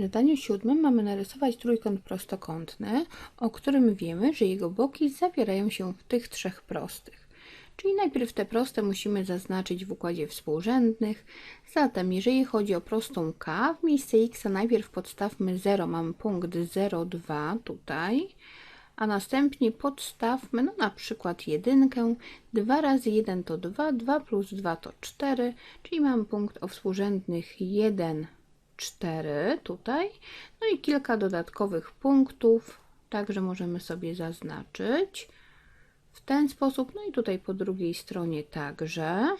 W zadaniu siódmym mamy narysować trójkąt prostokątny, o którym wiemy, że jego boki zawierają się w tych trzech prostych. Czyli najpierw te proste musimy zaznaczyć w układzie współrzędnych. Zatem jeżeli chodzi o prostą k, w miejsce x najpierw podstawmy 0, mamy punkt 0,2 tutaj, a następnie podstawmy no na przykład jedynkę. 2 razy 1 to 2, 2 plus 2 to 4, czyli mamy punkt o współrzędnych 1, 4 tutaj. No i kilka dodatkowych punktów, także możemy sobie zaznaczyć w ten sposób. No i tutaj po drugiej stronie także.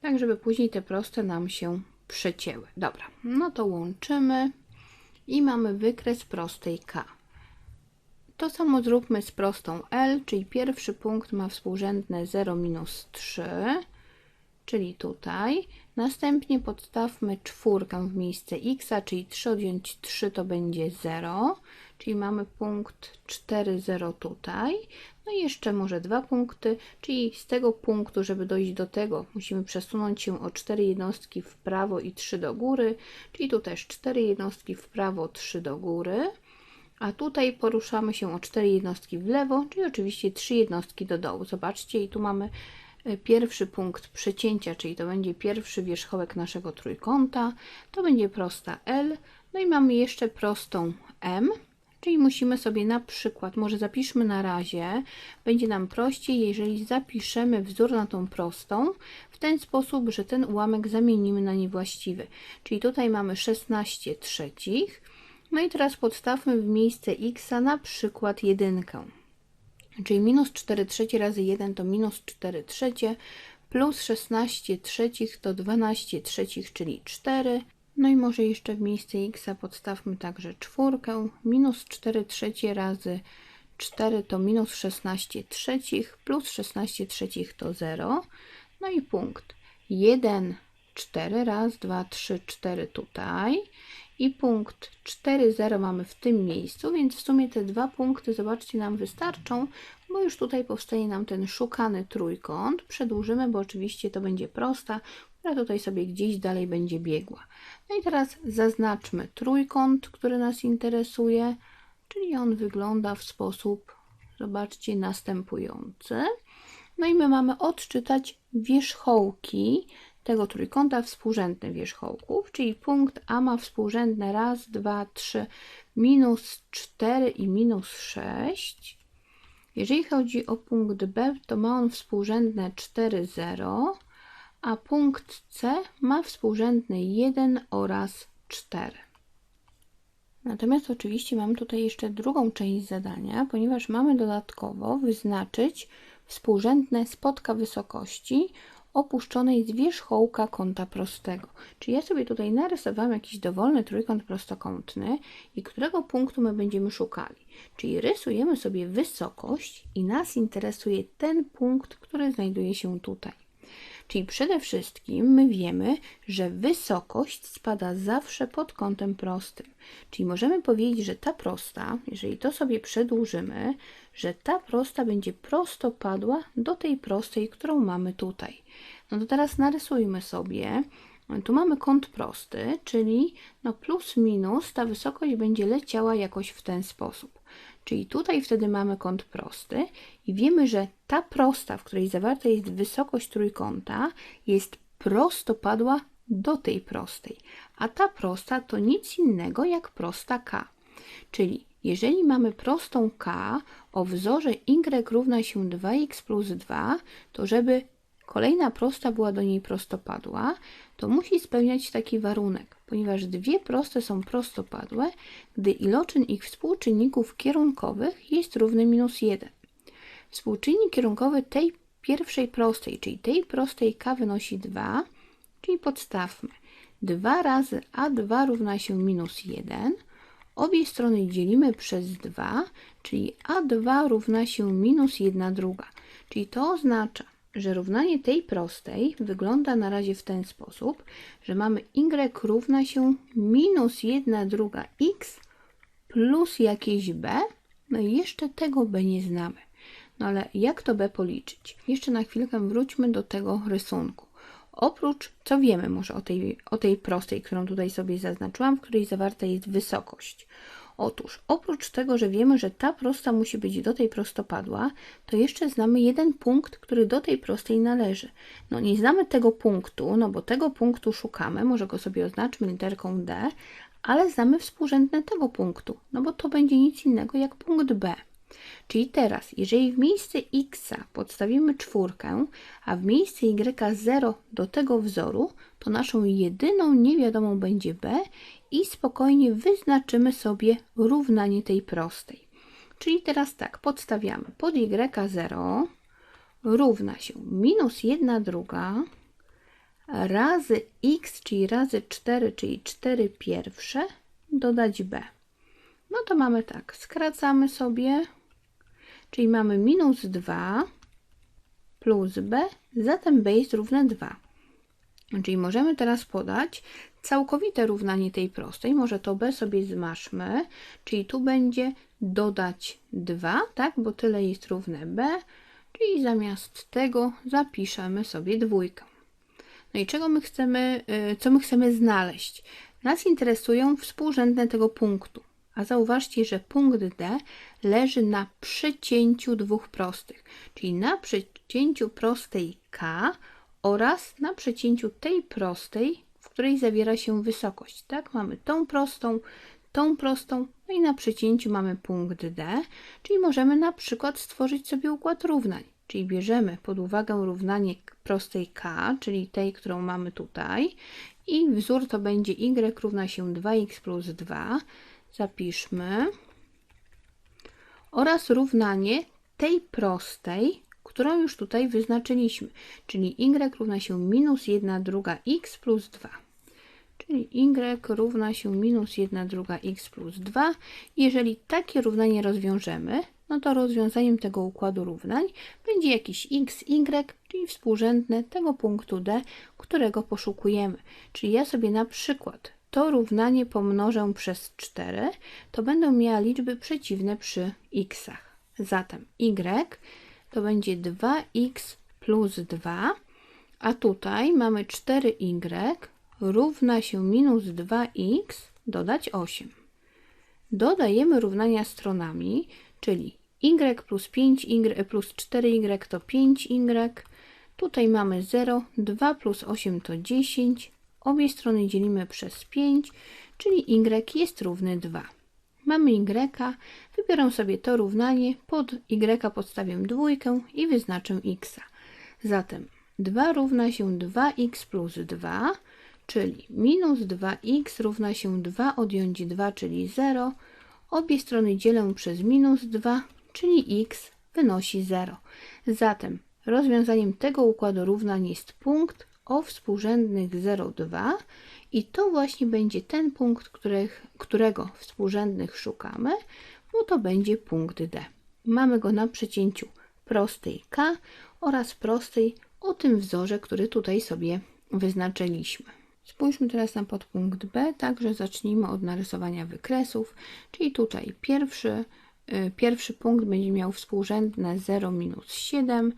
Tak, żeby później te proste nam się przecięły. Dobra, no to łączymy i mamy wykres prostej K. To samo zróbmy z prostą L, czyli pierwszy punkt ma współrzędne 0 minus 3, czyli tutaj. Następnie podstawmy czwórkę w miejsce x, czyli 3 odjąć 3 to będzie 0, czyli mamy punkt 4, 0 tutaj. No i jeszcze może dwa punkty, czyli z tego punktu, żeby dojść do tego, musimy przesunąć się o 4 jednostki w prawo i 3 do góry, czyli tu też 4 jednostki w prawo, 3 do góry. A tutaj poruszamy się o 4 jednostki w lewo, czyli oczywiście 3 jednostki do dołu. Zobaczcie, i tu mamy pierwszy punkt przecięcia, czyli to będzie pierwszy wierzchołek naszego trójkąta. To będzie prosta L. No i mamy jeszcze prostą M. Czyli musimy sobie na przykład, może zapiszmy na razie, będzie nam prościej, jeżeli zapiszemy wzór na tą prostą w ten sposób, że ten ułamek zamienimy na niewłaściwy. Czyli tutaj mamy 16 trzecich. No i teraz podstawmy w miejsce x na przykład jedynkę. Czyli minus 4 trzecie razy 1 to minus 4 trzecie, plus 16 trzecich to 12 trzecich, czyli 4. No i może jeszcze w miejsce x podstawmy także czwórkę. Minus 4 trzecie razy 4 to minus 16 trzecich, plus 16 trzecich to 0. No i punkt 1, 4, raz, 2, 3, 4 tutaj i punkt 4, 0 mamy w tym miejscu, więc w sumie te dwa punkty, zobaczcie, nam wystarczą, bo już tutaj powstaje nam ten szukany trójkąt. Przedłużymy, bo oczywiście to będzie prosta, która tutaj sobie gdzieś dalej będzie biegła. No i teraz zaznaczmy trójkąt, który nas interesuje, czyli on wygląda w sposób, zobaczcie, następujący. No i my mamy odczytać wierzchołki tego trójkąta współrzędne wierzchołków, czyli punkt A ma współrzędne raz, dwa, trzy, minus 4 i minus 6. Jeżeli chodzi o punkt B, to ma on współrzędne 4, 0, a punkt C ma współrzędny 1 oraz 4. Natomiast oczywiście mam tutaj jeszcze drugą część zadania, ponieważ mamy dodatkowo wyznaczyć współrzędne spotka wysokości opuszczonej z wierzchołka kąta prostego. Czyli ja sobie tutaj narysowałam jakiś dowolny trójkąt prostokątny i którego punktu my będziemy szukali. Czyli rysujemy sobie wysokość i nas interesuje ten punkt, który znajduje się tutaj. Czyli przede wszystkim my wiemy, że wysokość spada zawsze pod kątem prostym. Czyli możemy powiedzieć, że ta prosta, jeżeli to sobie przedłużymy, że ta prosta będzie prostopadła do tej prostej, którą mamy tutaj. No to teraz narysujmy sobie. Tu mamy kąt prosty, czyli no plus minus ta wysokość będzie leciała jakoś w ten sposób. Czyli tutaj wtedy mamy kąt prosty i wiemy, że ta prosta, w której zawarta jest wysokość trójkąta, jest prostopadła do tej prostej. A ta prosta to nic innego jak prosta k. Czyli jeżeli mamy prostą k o wzorze y równa się 2x plus 2, to żeby kolejna prosta była do niej prostopadła, to musi spełniać taki warunek, ponieważ dwie proste są prostopadłe, gdy iloczyn ich współczynników kierunkowych jest równy minus 1. Współczynnik kierunkowy tej pierwszej prostej, czyli tej prostej k wynosi 2, czyli podstawmy 2 razy a2 równa się minus 1. Obie strony dzielimy przez 2, czyli a2 równa się minus 1 druga. Czyli to oznacza, że równanie tej prostej wygląda na razie w ten sposób, że mamy y równa się minus 1 druga x plus jakieś b, no i jeszcze tego b nie znamy. No ale jak to b policzyć? Jeszcze na chwilkę wróćmy do tego rysunku. Oprócz, co wiemy może o tej, o tej prostej, którą tutaj sobie zaznaczyłam, w której zawarta jest wysokość. Otóż, oprócz tego, że wiemy, że ta prosta musi być do tej prostopadła, to jeszcze znamy jeden punkt, który do tej prostej należy. No nie znamy tego punktu, no bo tego punktu szukamy, może go sobie oznaczmy literką D, ale znamy współrzędne tego punktu, no bo to będzie nic innego jak punkt B. Czyli teraz, jeżeli w miejsce x podstawimy czwórkę, a w miejsce y 0 do tego wzoru, to naszą jedyną niewiadomą będzie b i spokojnie wyznaczymy sobie równanie tej prostej. Czyli teraz tak, podstawiamy pod y0 równa się minus 1 druga razy x, czyli razy 4, czyli 4 pierwsze, dodać b. No to mamy tak, skracamy sobie Czyli mamy minus 2 plus b, zatem b jest równe 2. Czyli możemy teraz podać całkowite równanie tej prostej. Może to b sobie zmaszmy, czyli tu będzie dodać 2, tak, bo tyle jest równe b, czyli zamiast tego zapiszemy sobie dwójkę. No i czego my chcemy, y, co my chcemy znaleźć? Nas interesują współrzędne tego punktu. A zauważcie, że punkt D leży na przecięciu dwóch prostych, czyli na przecięciu prostej K oraz na przecięciu tej prostej, w której zawiera się wysokość. Tak, mamy tą prostą, tą prostą, no i na przecięciu mamy punkt D, czyli możemy na przykład stworzyć sobie układ równań. Czyli bierzemy pod uwagę równanie prostej k, czyli tej, którą mamy tutaj i wzór to będzie y równa się 2x plus 2 zapiszmy oraz równanie tej prostej, którą już tutaj wyznaczyliśmy, czyli y równa się minus 1 druga x plus 2. Czyli y równa się minus 1 druga x plus 2. Jeżeli takie równanie rozwiążemy, no to rozwiązaniem tego układu równań będzie jakiś x, y, czyli współrzędne tego punktu D, którego poszukujemy. Czyli ja sobie na przykład to równanie pomnożę przez 4, to będę miała liczby przeciwne przy x'ach. Zatem y to będzie 2x plus 2, a tutaj mamy 4y równa się minus 2x dodać 8. Dodajemy równania stronami, czyli y plus 5y plus 4y to 5y, tutaj mamy 0, 2 plus 8 to 10, Obie strony dzielimy przez 5, czyli y jest równy 2. Mamy y, wybiorę sobie to równanie, pod y podstawię dwójkę i wyznaczę x. Zatem 2 równa się 2x plus 2, czyli minus 2x równa się 2 odjąć 2, czyli 0. Obie strony dzielę przez minus 2, czyli x wynosi 0. Zatem rozwiązaniem tego układu równań jest punkt, o współrzędnych 0,2 i to właśnie będzie ten punkt, których, którego współrzędnych szukamy, bo to będzie punkt D. Mamy go na przecięciu prostej K oraz prostej o tym wzorze, który tutaj sobie wyznaczyliśmy. Spójrzmy teraz na podpunkt B, także zacznijmy od narysowania wykresów, czyli tutaj pierwszy, y, pierwszy punkt będzie miał współrzędne 0 minus 7,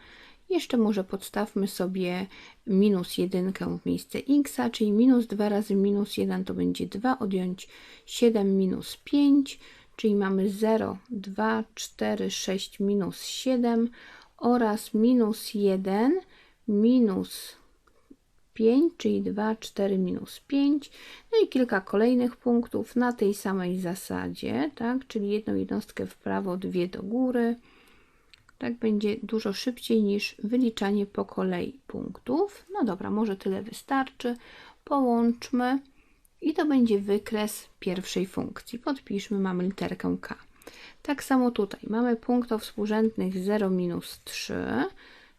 jeszcze może podstawmy sobie minus 1 w miejsce x, czyli minus 2 razy minus 1 to będzie 2, odjąć 7 minus 5, czyli mamy 0, 2, 4, 6 minus 7 oraz minus 1 minus 5, czyli 2, 4 minus 5. No i kilka kolejnych punktów na tej samej zasadzie, tak? czyli jedną jednostkę w prawo, dwie do góry. Tak będzie dużo szybciej niż wyliczanie po kolei punktów. No dobra, może tyle wystarczy. Połączmy i to będzie wykres pierwszej funkcji. Podpiszmy, mamy literkę K. Tak samo tutaj mamy punkt o współrzędnych 0 minus 3,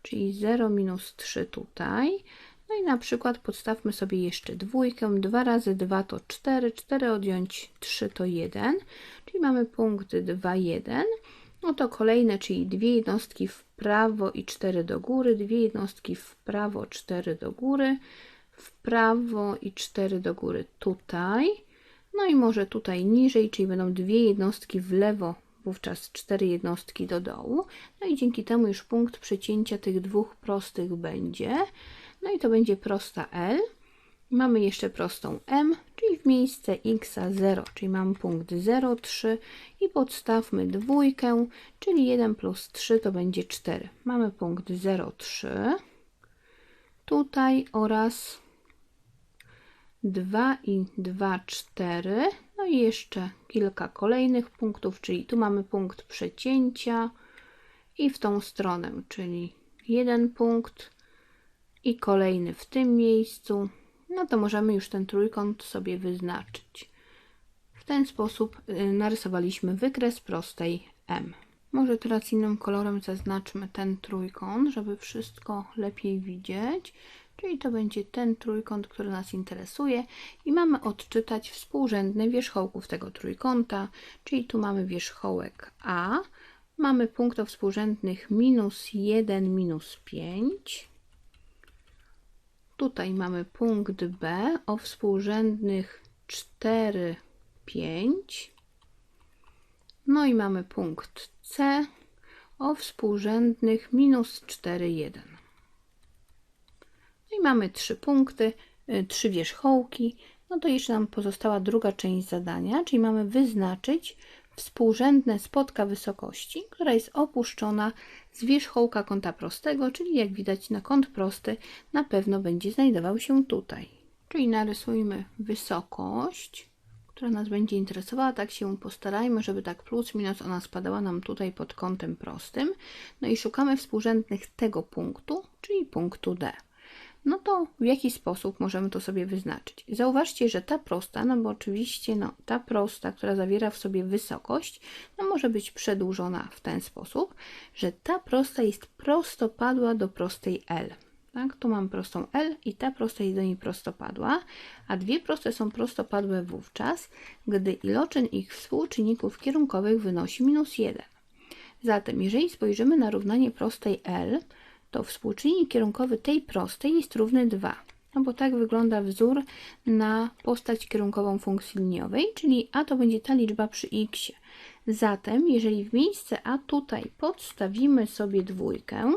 czyli 0 minus 3 tutaj. No i na przykład podstawmy sobie jeszcze dwójkę. 2 razy 2 to 4, 4 odjąć 3 to 1, czyli mamy punkt 2, 1. No to kolejne, czyli dwie jednostki w prawo i cztery do góry, dwie jednostki w prawo, cztery do góry, w prawo i cztery do góry tutaj. No i może tutaj niżej, czyli będą dwie jednostki w lewo, wówczas cztery jednostki do dołu. No i dzięki temu już punkt przecięcia tych dwóch prostych będzie. No i to będzie prosta L. Mamy jeszcze prostą M, czyli w miejsce x 0, czyli mamy punkt 0, 3 i podstawmy dwójkę, czyli 1 plus 3 to będzie 4. Mamy punkt 0, 3 tutaj oraz 2 i 2, 4. No i jeszcze kilka kolejnych punktów, czyli tu mamy punkt przecięcia i w tą stronę, czyli jeden punkt i kolejny w tym miejscu. No to możemy już ten trójkąt sobie wyznaczyć. W ten sposób y, narysowaliśmy wykres prostej M. Może teraz innym kolorem zaznaczmy ten trójkąt, żeby wszystko lepiej widzieć. Czyli to będzie ten trójkąt, który nas interesuje i mamy odczytać współrzędne wierzchołków tego trójkąta, czyli tu mamy wierzchołek A, mamy punktów współrzędnych minus 1, minus 5. Tutaj mamy punkt B o współrzędnych 4, 5. No i mamy punkt C o współrzędnych minus 4, 1. No i mamy trzy punkty, y, trzy wierzchołki. No to jeszcze nam pozostała druga część zadania, czyli mamy wyznaczyć współrzędne spotka wysokości, która jest opuszczona z wierzchołka kąta prostego, czyli jak widać na kąt prosty na pewno będzie znajdował się tutaj. Czyli narysujmy wysokość, która nas będzie interesowała, tak się postarajmy, żeby tak plus minus ona spadała nam tutaj pod kątem prostym. No i szukamy współrzędnych tego punktu, czyli punktu D no to w jaki sposób możemy to sobie wyznaczyć? Zauważcie, że ta prosta, no bo oczywiście no, ta prosta, która zawiera w sobie wysokość, no może być przedłużona w ten sposób, że ta prosta jest prostopadła do prostej L. Tak, tu mam prostą L i ta prosta jest do niej prostopadła, a dwie proste są prostopadłe wówczas, gdy iloczyn ich współczynników kierunkowych wynosi minus 1. Zatem, jeżeli spojrzymy na równanie prostej L, to współczynnik kierunkowy tej prostej jest równy 2. No bo tak wygląda wzór na postać kierunkową funkcji liniowej, czyli a to będzie ta liczba przy x. Zatem, jeżeli w miejsce a tutaj podstawimy sobie dwójkę,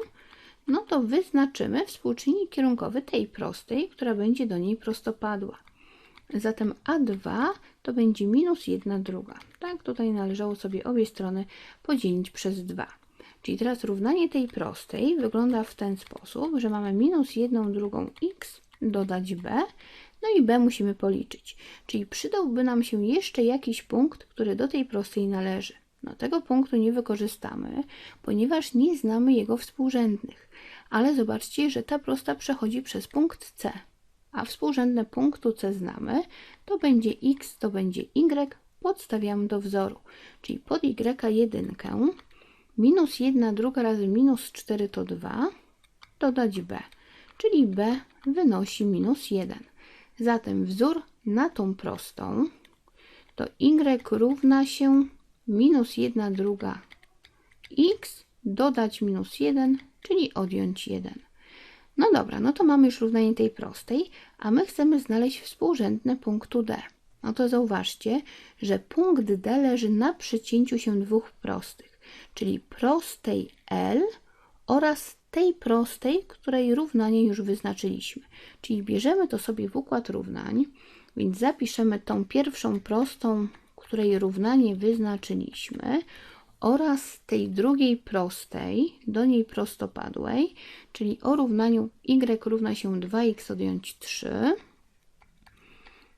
no to wyznaczymy współczynnik kierunkowy tej prostej, która będzie do niej prostopadła. Zatem a2 to będzie minus 1 druga. Tak, tutaj należało sobie obie strony podzielić przez 2. Czyli teraz równanie tej prostej wygląda w ten sposób, że mamy minus jedną drugą x dodać b, no i b musimy policzyć. Czyli przydałby nam się jeszcze jakiś punkt, który do tej prostej należy. No tego punktu nie wykorzystamy, ponieważ nie znamy jego współrzędnych. Ale zobaczcie, że ta prosta przechodzi przez punkt C. A współrzędne punktu C znamy, to będzie x, to będzie y, podstawiamy do wzoru. Czyli pod y1 minus 1 druga razy minus 4 to 2, dodać b, czyli b wynosi minus 1. Zatem wzór na tą prostą to y równa się minus 1 druga x dodać minus 1, czyli odjąć 1. No dobra, no to mamy już równanie tej prostej, a my chcemy znaleźć współrzędne punktu D. No to zauważcie, że punkt D leży na przecięciu się dwóch prostych czyli prostej L oraz tej prostej, której równanie już wyznaczyliśmy. Czyli bierzemy to sobie w układ równań, więc zapiszemy tą pierwszą prostą, której równanie wyznaczyliśmy oraz tej drugiej prostej, do niej prostopadłej, czyli o równaniu y równa się 2x odjąć 3.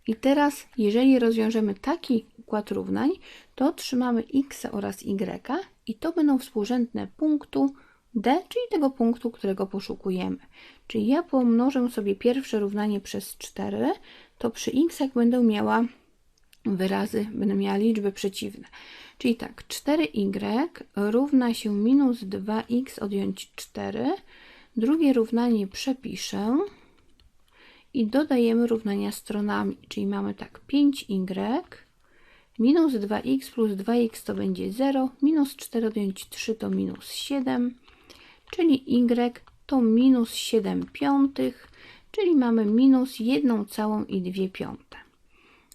I teraz, jeżeli rozwiążemy taki układ równań, to otrzymamy x oraz y i to będą współrzędne punktu d, czyli tego punktu, którego poszukujemy. Czyli ja pomnożę sobie pierwsze równanie przez 4, to przy x będę miała wyrazy, będę miała liczby przeciwne. Czyli tak, 4y równa się minus 2x odjąć 4. Drugie równanie przepiszę i dodajemy równania stronami, czyli mamy tak 5y Minus 2x plus 2x to będzie 0, minus 4 odjąć 3 to minus 7, czyli y to minus 7 piątych, czyli mamy minus 1 całą i 2 piąte.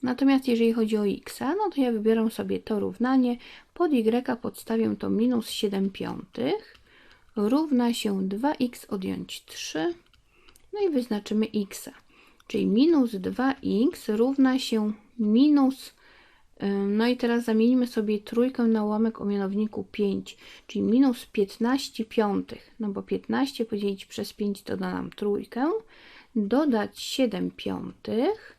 Natomiast jeżeli chodzi o x, no to ja wybieram sobie to równanie, pod y podstawię to minus 7 piątych, równa się 2x odjąć 3 No i wyznaczymy x. Czyli minus 2x równa się minus no i teraz zamienimy sobie trójkę na ułamek o mianowniku 5, czyli minus 15 piątych, no bo 15 podzielić przez 5 to da nam trójkę, dodać 7 piątych,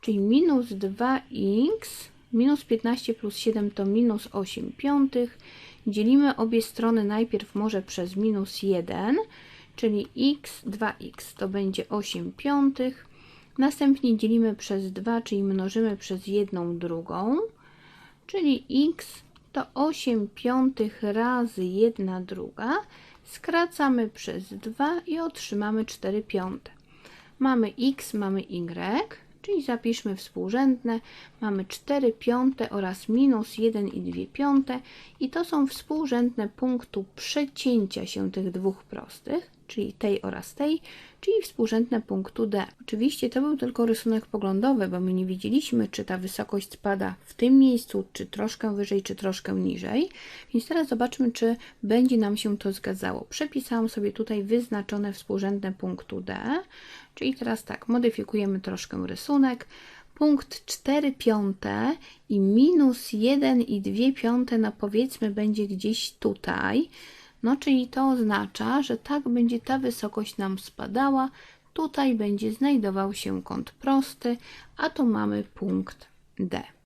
czyli minus 2x, minus 15 plus 7 to minus 8 piątych, dzielimy obie strony najpierw może przez minus 1, czyli x, 2x to będzie 8 piątych, Następnie dzielimy przez 2, czyli mnożymy przez jedną drugą, czyli x to 8 piątych razy 1 druga. Skracamy przez 2 i otrzymamy 4 piąte. Mamy x, mamy y, czyli zapiszmy współrzędne. Mamy 4 piąte oraz minus 1 i 2 piąte i to są współrzędne punktu przecięcia się tych dwóch prostych czyli tej oraz tej, czyli współrzędne punktu D. Oczywiście to był tylko rysunek poglądowy, bo my nie widzieliśmy, czy ta wysokość spada w tym miejscu, czy troszkę wyżej, czy troszkę niżej. Więc teraz zobaczmy, czy będzie nam się to zgadzało. Przepisałam sobie tutaj wyznaczone współrzędne punktu D, czyli teraz tak, modyfikujemy troszkę rysunek punkt 4 piąte i minus 1 i 2 piąte, no powiedzmy będzie gdzieś tutaj, no, czyli to oznacza, że tak będzie ta wysokość nam spadała. Tutaj będzie znajdował się kąt prosty, a tu mamy punkt D.